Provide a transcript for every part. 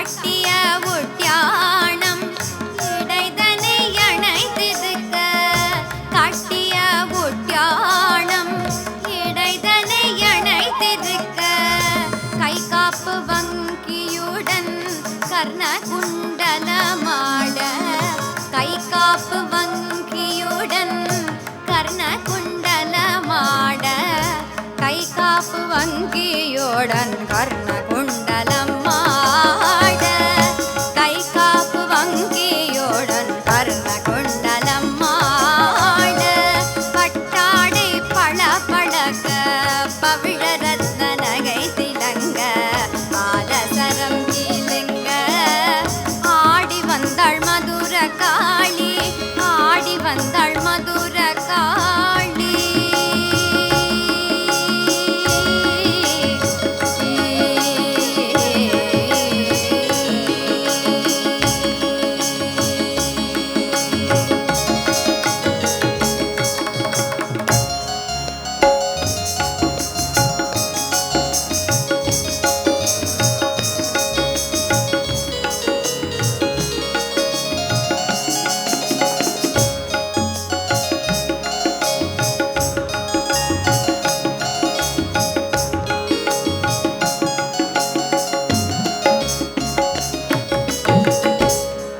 பட்டிய ஒட்டியானம் இடைதனை அணைத்திருக்க கட்டிய ஒட்டியானம் இடைதனை அணைத்திருக்க கை காப்பு வங்கியுடன் கர்ண குண்டலமாட. கை காப்பு வங்கியுடன் கர்ண குண்டலமாட. கை காப்பு வங்கியுடன் கர்ண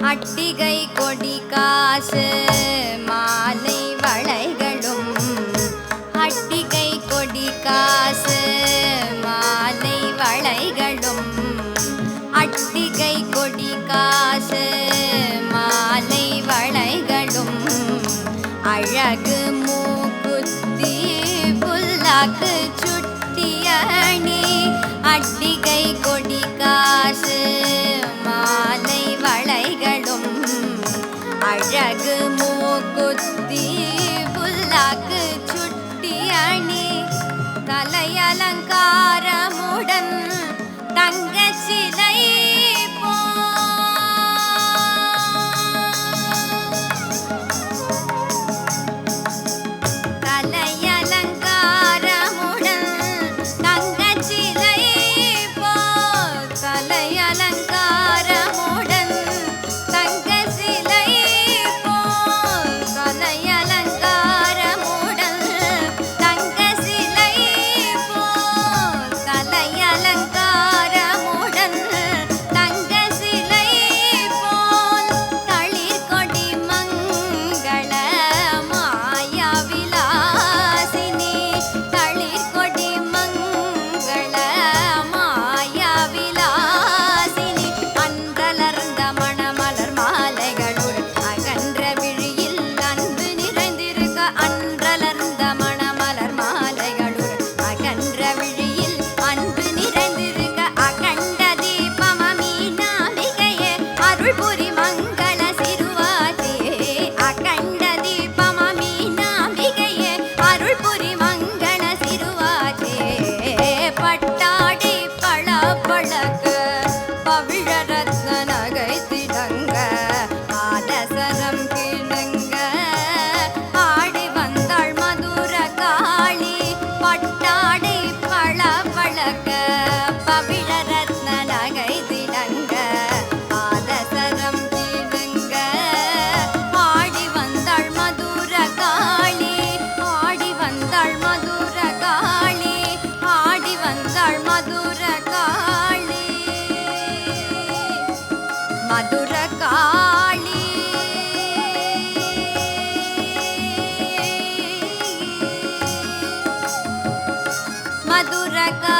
அட்டிகை கொடி காசு மாலை வளைகளும். அட்டிகை கொடி காசு மாலை வளைகளும். அட்டிகை கொடி காசு மாலை வளைகளும். அழகு மூக்குத்தி புல்லாக்கு அலங்காரமுடன் தங்கச்சி మధురకా